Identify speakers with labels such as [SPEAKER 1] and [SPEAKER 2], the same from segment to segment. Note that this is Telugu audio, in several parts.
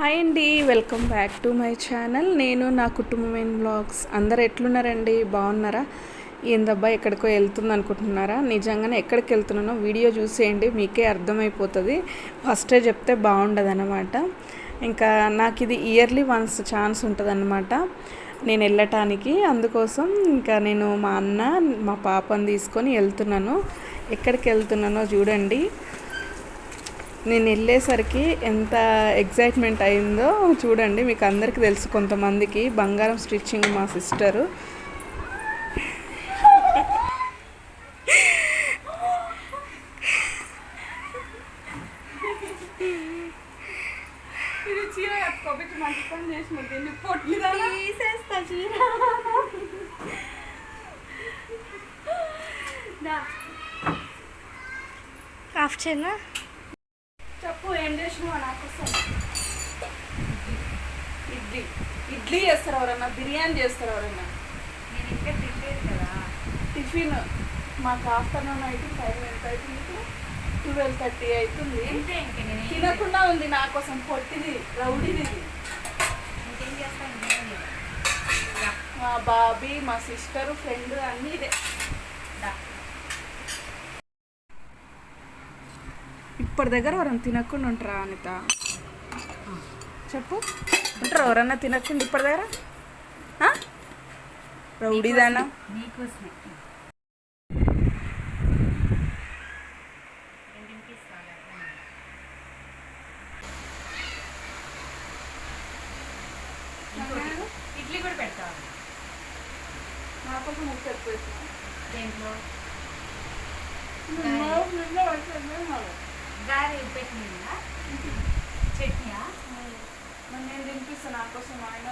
[SPEAKER 1] హాయ్ అండి welcome back to my channel. నేను నా కుటుంబమైన బ్లాగ్స్. అందరు ఎట్లున్నారండి? బాగున్నారా? ఏందబ్బా ఎక్కడికో వెళ్తుంది అనుకుంటున్నారా నిజంగానే ఎక్కడికి వెళ్తున్నానో వీడియో చూసేయండి మీకే అర్థమైపోతుంది. ఫస్టే చెప్తే బాగుండదు అనమాట ఇంకా నాకు ఇది ఇయర్లీ వన్స్ ఛాన్స్ ఉంటుంది అనమాట నేను వెళ్ళటానికి. అందుకోసం ఇంకా నేను మా అన్న మా పాపని తీసుకొని వెళ్తున్నాను. ఎక్కడికి వెళ్తున్నానో చూడండి. నేను వెళ్ళేసరికి ఎంత ఎగ్జైట్మెంట్ అయిందో చూడండి మీకు అందరికీ తెలుసు కొంతమందికి బంగారం స్టిచ్చింగ్ మా సిస్టరు.
[SPEAKER 2] ఆఫ్ చేయనా
[SPEAKER 1] చెప్పు ఏం చేసినావా నాకు ఇడ్లీ. ఇడ్లీ చేస్తారు ఎవరన్నా? బిర్యానీ చేస్తారు ఎవరన్నా?
[SPEAKER 2] నేను ఇంకా తినలేదు కదా.
[SPEAKER 1] టిఫిన్ మాకు ఆఫ్టర్నూన్ అయితే టైం ఎంత అవుతుంది? ట్వెల్వ్ థర్టీ అవుతుంది. తినకుండా ఉంది నా కోసం పొట్టిది రౌడీది. మా బాబీ మా సిస్టర్ ఫ్రెండ్ అన్నీ ఇదే. ఇప్పటి దగ్గర ఎవరైనా తినకుండా ఉంటారా అనిత? చెప్పు. ఉంటారు ఎవరన్నా తినకుండా ఇప్పటి దగ్గర? రౌడీదానా?
[SPEAKER 2] ఇడ్లీ కూడా పెడతావు?
[SPEAKER 1] నా కోసం ముక్క ఎక్కువ.
[SPEAKER 2] దేంట్లో
[SPEAKER 1] నిన్న నిన్న వచ్చింది నాకు.
[SPEAKER 2] గారి పెట్టిందా? చట్నీయా?
[SPEAKER 1] మరి నేను తినిపిస్తాను నా కోసం ఆయన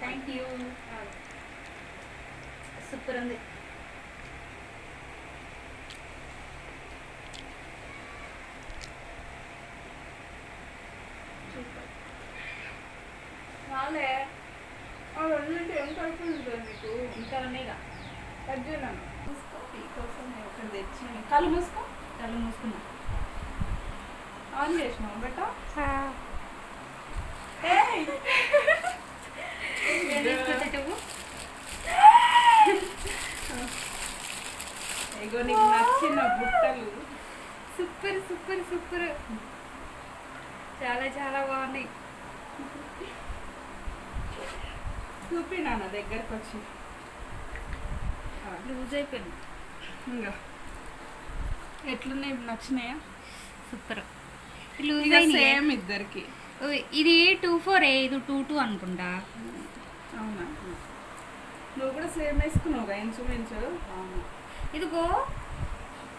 [SPEAKER 2] థ్యాంక్ యూ. సూపర్ ఉంది
[SPEAKER 1] చాలే అవన్నీ ఏం కడుపుంటుంది మీకు
[SPEAKER 2] ఇంకా ఉన్నాయిగా
[SPEAKER 1] చేయను మూసుకో ఈ కోసం నేను ఒకటి తెచ్చి కళ్ళు మూసుకో.
[SPEAKER 2] కళ్ళు మూసుకున్నా.
[SPEAKER 1] ఆన్ చేసినావు బెట్ట? ఇగో నీకు నచ్చిన బుట్టలు.
[SPEAKER 2] Super super super. చాలా చాలా బాగున్నాయి.
[SPEAKER 1] చూపినా నా దగ్గరకు వచ్చి
[SPEAKER 2] లూజ్ అయిపోయింది.
[SPEAKER 1] ఇంకా ఎట్లున్నాయి? నచ్చినాయా?
[SPEAKER 2] సూపర్. లూజ్
[SPEAKER 1] సేమ్ ఇద్దరికి.
[SPEAKER 2] ఇది టూ ఫోర్ ఏ ఇది టూ టూ అనుకుంటా.
[SPEAKER 1] అవునా? నువ్వు కూడా సేమ్ వేసుకున్నావు ఇంచుమించు
[SPEAKER 2] ఇదిగో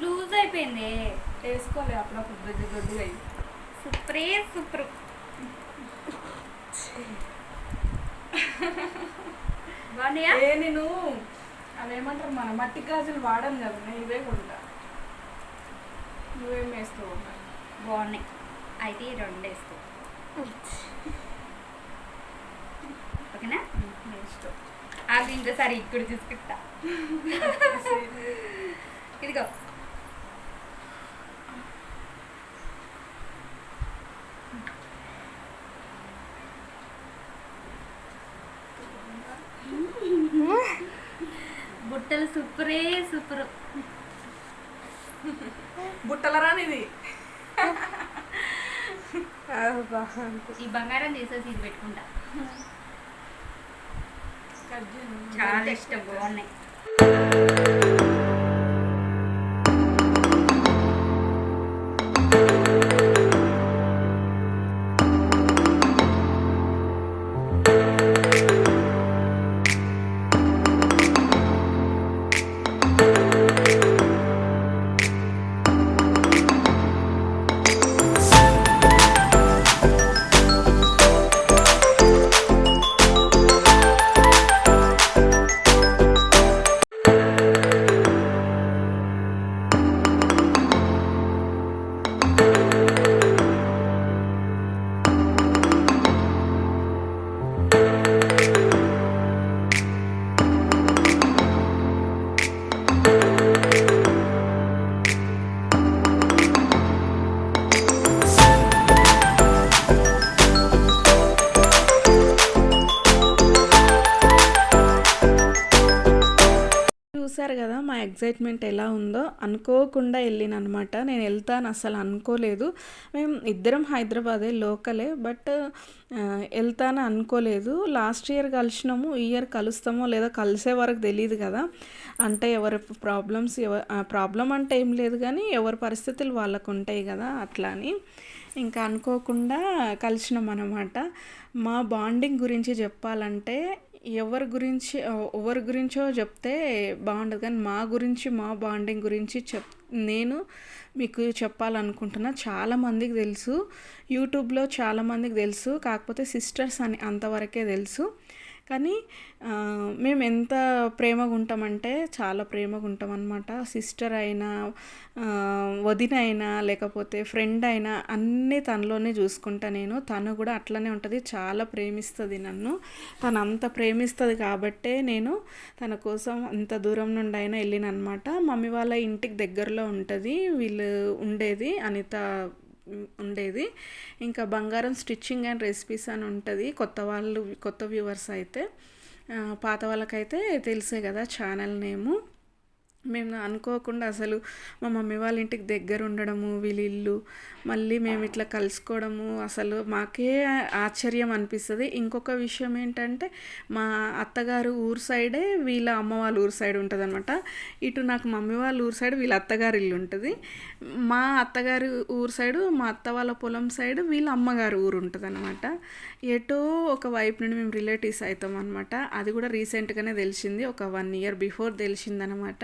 [SPEAKER 2] లూజ్ అయిపోయింది.
[SPEAKER 1] వేసుకోలే అప్పుడప్పుడు దొడ్డుగా అయ్యి.
[SPEAKER 2] సూపరే సూపర్. బాగున్నాయా?
[SPEAKER 1] ఏ నేను అదేమంటారు మన మట్టి గాజులు వాడను కదా ఇవే కొంటా. నువ్వేం వేస్తావు?
[SPEAKER 2] బాగున్నాయి. అయితే ఈ రెండు వేసుకో. ఓకేనా?
[SPEAKER 1] ఇష్టం.
[SPEAKER 2] అది ఇంకోసారి ఇక్కడ చూసుకుంటా ఇదిగో బుట్టలు సూపరే సూపర్.
[SPEAKER 1] బుట్టల రానిది
[SPEAKER 2] ఈ బంగారం తీసేసి ఇది పెట్టుకుంటా. చాలా ఇష్టం బాగున్నాయి.
[SPEAKER 1] ఎగ్జైట్మెంట్ ఎలా ఉందో అనుకోకుండా వెళ్ళినమాట నేను వెళ్తాను అసలు అనుకోలేదు. మేము ఇద్దరం హైదరాబాదే లోకలే. బట్ వెళ్తాను అనుకోలేదు. లాస్ట్ ఇయర్ కలిసినాము ఈ ఇయర్ కలుస్తామో లేదా కలిసే వరకు తెలియదు కదా. అంటే ఎవరి ప్రాబ్లమ్స్ ఎవరు ప్రాబ్లం అంటే ఏం లేదు కానీ ఎవరి పరిస్థితులు వాళ్ళకు ఉంటాయి కదా అట్లా అని. ఇంకా అనుకోకుండా కలిసినాం అనమాట మా బాండింగ్ గురించి చెప్పాలంటే ఎవరి గురించి ఎవరి గురించో చెప్తే బాగుండదు. కానీ మా గురించి మా బాండింగ్ గురించి చెప్ నేను మీకు చెప్పాలనుకుంటున్నా. చాలామందికి తెలుసు. యూట్యూబ్లో చాలామందికి తెలుసు. కాకపోతే సిస్టర్స్ అని అంతవరకే తెలుసు. కానీ మేము ఎంత ప్రేమగా ఉంటామంటే చాలా ప్రేమగా ఉంటాం అనమాట సిస్టర్ అయినా వదిన అయినా లేకపోతే ఫ్రెండ్ అయినా అన్నీ తనలోనే చూసుకుంటా నేను. తను కూడా అట్లనే ఉంటుంది చాలా ప్రేమిస్తుంది నన్ను. తను అంత ప్రేమిస్తుంది కాబట్టే నేను తన కోసం అంత దూరం నుండి అయినా వెళ్ళిన అనమాట మమ్మీ వాళ్ళ ఇంటికి దగ్గరలో ఉంటుంది వీళ్ళు ఉండేది అనిత ఉండేది. ఇంకా బంగారం స్టిచ్చింగ్ అండ్ రెసిపీస్ అని ఉంటుంది. కొత్త వాళ్ళు కొత్త వ్యూవర్స్ అయితే పాత వాళ్ళకైతే తెలిసే కదా ఛానల్ నేము. మేము అనుకోకుండా అసలు మా మమ్మీ వాళ్ళ ఇంటికి దగ్గర ఉండడము వీళ్ళ ఇల్లు మళ్ళీ మేము ఇట్లా కలుసుకోవడము అసలు మాకే ఆశ్చర్యం అనిపిస్తుంది. ఇంకొక విషయం ఏంటంటే మా అత్తగారు ఊరు సైడే వీళ్ళ అమ్మ వాళ్ళ ఊరు సైడ్ ఉంటుంది అనమాట ఇటు నాకు మమ్మీ వాళ్ళ ఊరు సైడ్ వీళ్ళ అత్తగారి ఇల్లు ఉంటుంది. మా అత్తగారి ఊరు సైడు మా అత్త వాళ్ళ పొలం సైడ్ వీళ్ళ అమ్మగారు ఊరు ఉంటుంది అనమాట ఎటో ఒక వైపు నుండి మేము రిలేటివ్స్ అవుతాం అనమాట అది కూడా రీసెంట్గానే తెలిసింది ఒక వన్ ఇయర్ బిఫోర్ తెలిసిందనమాట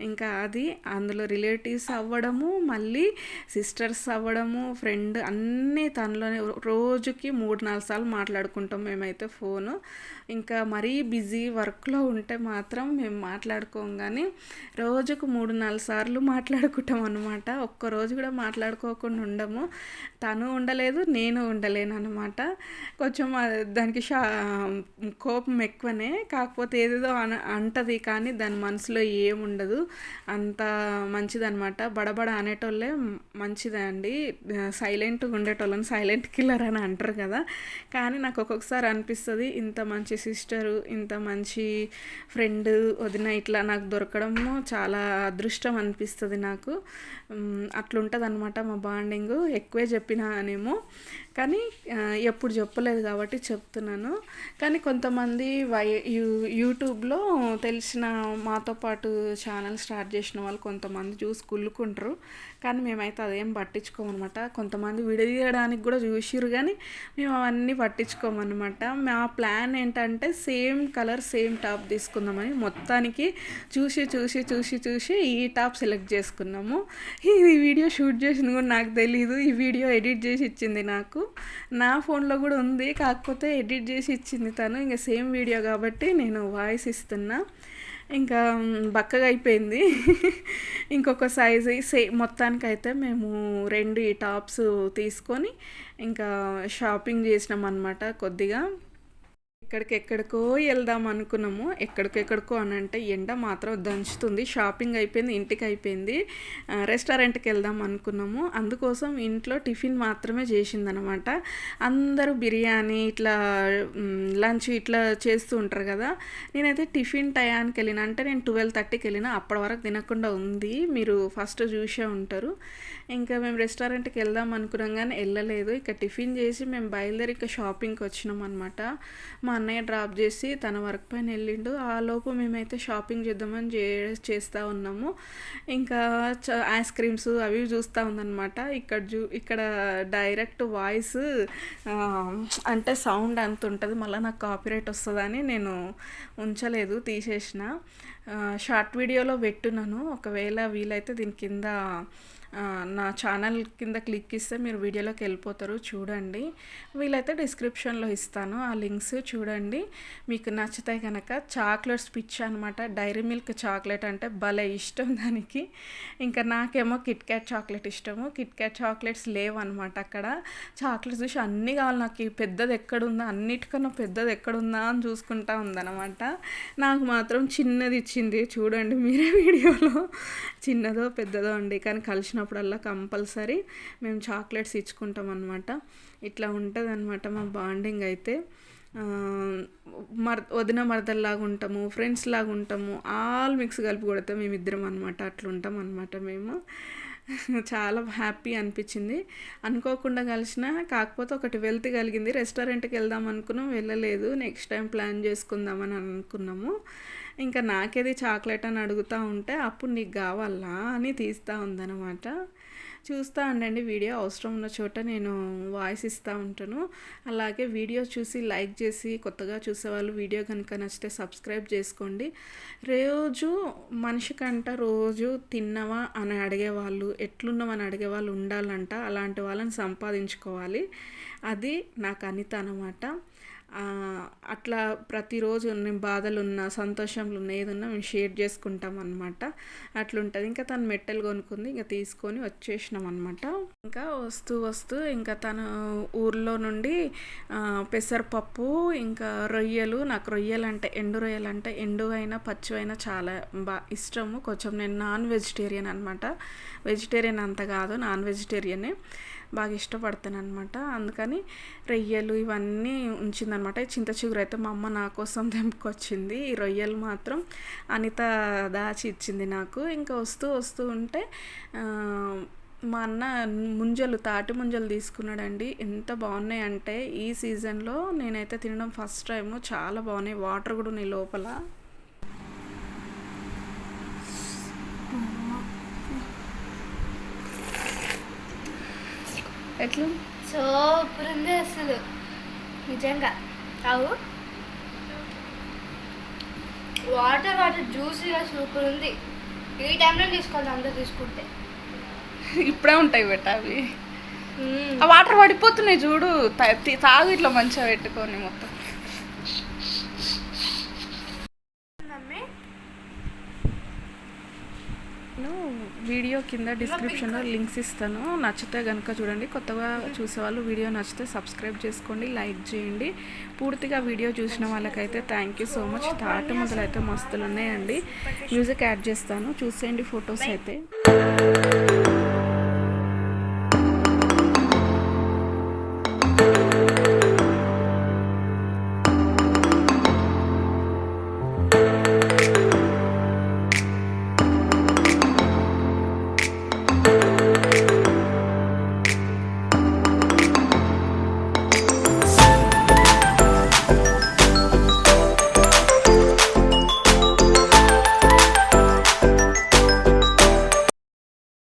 [SPEAKER 1] ఇంకా అది అందులో రిలేటివ్స్ అవ్వడము మళ్ళీ సిస్టర్స్ అవ్వడము ఫ్రెండ్ అన్నీ తనలోనే రోజుకి మూడు నాలుగు సార్లు మాట్లాడుకుంటాం మేమైతే ఫోను. ఇంకా మరీ బిజీ వర్క్లో ఉంటే మాత్రం మేము మాట్లాడుకోం కానీ రోజుకు మూడు నాలుగు సార్లు మాట్లాడుకుంటాం అనమాట ఒక్కరోజు కూడా మాట్లాడుకోకుండా ఉండము. తను ఉండలేదు నేను ఉండలేను అనమాట కొంచెం దానికి షా కోపం ఎక్కువనే కాకపోతే ఏదేదో అన అంటది కానీ దాని మనసులో ఏముండదు అంత మంచిదనమాట బడబడ అనేటోళ్ళే మంచిదే అండి సైలెంట్గా ఉండేటోళ్ళని సైలెంట్ కిల్లర్ అని అంటారు కదా. కానీ నాకు ఒక్కొక్కసారి అనిపిస్తుంది ఇంత మంచి సిస్టరు ఇంత మంచి ఫ్రెండ్ వదిన ఇట్లా నాకు దొరకడము చాలా అదృష్టం అనిపిస్తుంది నాకు. అట్లుంటుంది అనమాట మా బాండింగ్. ఎక్కువే చెప్పినానేమో కానీ ఎప్పుడు చెప్పలేదు కాబట్టి చెప్తున్నాను. కానీ కొంతమంది వై యూ యూట్యూబ్లో తెలిసిన మాతో పాటు ఛానల్స్ స్టార్ట్ చేసిన వాళ్ళు కొంతమంది చూసి కుళ్ళుకుంటారు. కానీ మేమైతే అదేం పట్టించుకోమన్నమాట కొంతమంది విడదీయడానికి కూడా చూసిరు కానీ మేము అవన్నీ పట్టించుకోమన్నమాట మా ప్లాన్ ఏంటంటే సేమ్ కలర్ సేమ్ టాప్ తీసుకుందామని మొత్తానికి చూసి చూసి చూసి చూసి ఈ టాప్ సెలెక్ట్ చేసుకున్నాము. ఈ వీడియో షూట్ చేసింది కూడా నాకు తెలీదు. ఈ వీడియో ఎడిట్ చేసి ఇచ్చింది నాకు. నా ఫోన్లో కూడా ఉంది. కాకపోతే ఎడిట్ చేసి ఇచ్చింది తను. ఇంకా సేమ్ వీడియో కాబట్టి నేను వాయిస్ ఇస్తున్నా. ఇంకా బక్కగా అయిపోయింది. ఇంకొక సైజు సే మొత్తానికైతే మేము రెండు ఈ టాప్స్ తీసుకొని ఇంకా షాపింగ్ చేసినాం అనమాట కొద్దిగా. ఎక్కడికెక్కడికో వెళ్దాం అనుకున్నాము. ఎక్కడికెక్కడికో అని అంటే ఎండ మాత్రం దంచుతుంది. షాపింగ్ అయిపోయింది ఇంటికి అయిపోయింది. రెస్టారెంట్కి వెళ్దాం అనుకున్నాము. అందుకోసం ఇంట్లో టిఫిన్ మాత్రమే చేసిందనమాట. అందరూ బిర్యానీ ఇట్లా లంచ్ ఇట్లా చేస్తూ ఉంటారు కదా. నేనైతే టిఫిన్ టయానికి వెళ్ళిన అంటే నేను ట్వెల్వ్ థర్టీకి వెళ్ళిన అప్పటి వరకు తినకుండా ఉంది. మీరు ఫస్ట్ చూసే ఉంటారు. ఇంకా మేము రెస్టారెంట్కి వెళ్దాం అనుకున్నాం కానీ వెళ్ళలేదు. ఇక టిఫిన్ చేసి మేము బయలుదేరి ఇంకా షాపింగ్కి వచ్చినాం అనమాట మా అన్నయ్య డ్రాప్ చేసి తన వర్క్ పైన వెళ్ళిండు. ఆ లోపు మేమైతే షాపింగ్ చేద్దామని చే చేస్తూ ఉన్నాము. ఇంకా ఐస్ క్రీమ్స్ అవి చూస్తూ ఉందన్నమాట. ఇక్కడ చూ ఇక్కడ డైరెక్ట్ వాయిస్ అంటే సౌండ్ అంత ఉంటుంది. మళ్ళీ నాకు కాపీరైట్ వస్తుందని నేను ఉంచలేదు తీసేసిన. షార్ట్ వీడియోలో పెట్టున్నాను ఒకవేళ వీలైతే దీని కింద నా ఛానల్ కింద క్లిక్ ఇస్తే మీరు వీడియోలోకి వెళ్ళిపోతారు చూడండి. వీలైతే డిస్క్రిప్షన్లో ఇస్తాను ఆ లింక్స్ చూడండి. మీకు నచ్చితే కనుక చాక్లెట్స్ పిచ్ అనమాట డైరీ మిల్క్ చాక్లెట్ అంటే భలే ఇష్టం దానికి. ఇంకా నాకేమో కిట్ క్యాట్ చాక్లెట్ ఇష్టము. కిట్ క్యాట్ చాక్లెట్స్ లేవన్నమాట అక్కడ. చాక్లెట్స్ చూసి అన్నీ కావాలి నాకు పెద్దది ఎక్కడుందా? అన్నిటికన్నా పెద్దది ఎక్కడుందా అని చూసుకుంటా ఉందన్నమాట. నాకు మాత్రం చిన్నది ఇచ్చింది చూడండి మీరే వీడియోలో. చిన్నదో పెద్దదో అండి కానీ కలిసిన వచ్చినప్పుడల్లా కంపల్సరీ మేము చాక్లెట్స్ ఇచ్చుకుంటాం అనమాట ఇట్లా ఉంటుంది అనమాట మా బాండింగ్ అయితే. మర్ వదిన మరదల్లాగా ఉంటాము ఫ్రెండ్స్ లాగా ఉంటాము ఆల్ మిక్స్ కలిపి కొడితే మేమిద్దరం అనమాట అట్లుంటాం అనమాట మేము. చాలా హ్యాపీ అనిపించింది. అనుకోకుండా కలిసిన కాకపోతే ఒకటి వెల్త్ కలిగింది. రెస్టారెంట్కి వెళ్దాం అనుకున్నాం వెళ్ళలేదు. నెక్స్ట్ టైం ప్లాన్ చేసుకుందామని అనుకున్నాము. ఇంకా నాకేది చాక్లెట్ అని అడుగుతూ ఉంటే అప్పుడు నీకు కావాలా అని తీస్తూ ఉందన్నమాట. చూస్తూ ఉండండి వీడియో అవసరం ఉన్న చోట నేను వాయిస్ ఇస్తూ ఉంటాను. అలాగే వీడియో చూసి లైక్ చేసి కొత్తగా చూసేవాళ్ళు వీడియో కనుక నచ్చితే సబ్స్క్రైబ్ చేసుకోండి. రోజు మనిషికంట రోజు తిన్నవా అని అడిగేవాళ్ళు ఎట్లున్నామని అడిగేవాళ్ళు ఉండాలంట. అలాంటి వాళ్ళని సంపాదించుకోవాలి. అది నాకు అనిత అనమాట అట్లా ప్రతిరోజు నేను బాధలు ఉన్న సంతోషంలో ఉన్న ఏదన్నా మేము షేర్ చేసుకుంటాం అనమాట అట్లుంటుంది. ఇంకా తను మెట్టెలు కొనుక్కుంది. ఇంకా తీసుకొని వచ్చేసినాం అనమాట ఇంకా వస్తూ వస్తూ ఇంకా తను ఊర్లో నుండి పెసరపప్పు ఇంకా రొయ్యలు నాకు రొయ్యలు అంటే ఎండు రొయ్యలు అంటే ఎండు అయినా పచ్చి అయినా చాలా బా ఇష్టము. కొంచెం నేను నాన్ వెజిటేరియన్ అనమాట వెజిటేరియన్ అంత కాదు. నాన్ వెజిటేరియనే. బాగా ఇష్టపడతాను అనమాట అందుకని రొయ్యలు ఇవన్నీ ఉంచిందనమాట చింత చిగురు అయితే మా అమ్మ నా కోసం తెంపుకొచ్చింది. ఈ రొయ్యలు మాత్రం అనిత దాచి ఇచ్చింది నాకు. ఇంకా వస్తూ వస్తూ ఉంటే మా అన్న ముంజలు తాటి ముంజలు తీసుకున్నాడండి. ఎంత బాగున్నాయి అంటే ఈ సీజన్లో నేనైతే తినడం ఫస్ట్ టైము. చాలా బాగున్నాయి. వాటర్ కూడా ఉన్నాయి లోపల. ఎట్లా?
[SPEAKER 2] సూపర్ ఉంది అసలు. నిజంగా. అవు వాటర్ వాటర్ జ్యూసీగా సూపర్ ఉంది ఈ టైంలో తీసుకోవాలి అందరూ తీసుకుంటే.
[SPEAKER 1] ఇప్పుడే ఉంటాయి బెట్ట అవి. ఆ వాటర్ పడిపోతున్నాయి చూడు. తాగు ఇట్లా మంచిగా పెట్టుకొని మొత్తం
[SPEAKER 2] మమ్మీ
[SPEAKER 1] నేను వీడియో కింద డిస్క్రిప్షన్లో లింక్స్ ఇస్తాను. నచ్చితే కనుక చూడండి. కొత్తగా చూసేవాళ్ళు వీడియో నచ్చితే సబ్స్క్రైబ్ చేసుకోండి లైక్ చేయండి. పూర్తిగా వీడియో చూసిన వాళ్ళకైతే థ్యాంక్ యూ సో మచ్. తాటి మొదలు అయితే మస్తులు ఉన్నాయండి మ్యూజిక్ యాడ్ చేస్తాను. చూసేయండి ఫొటోస్ అయితే.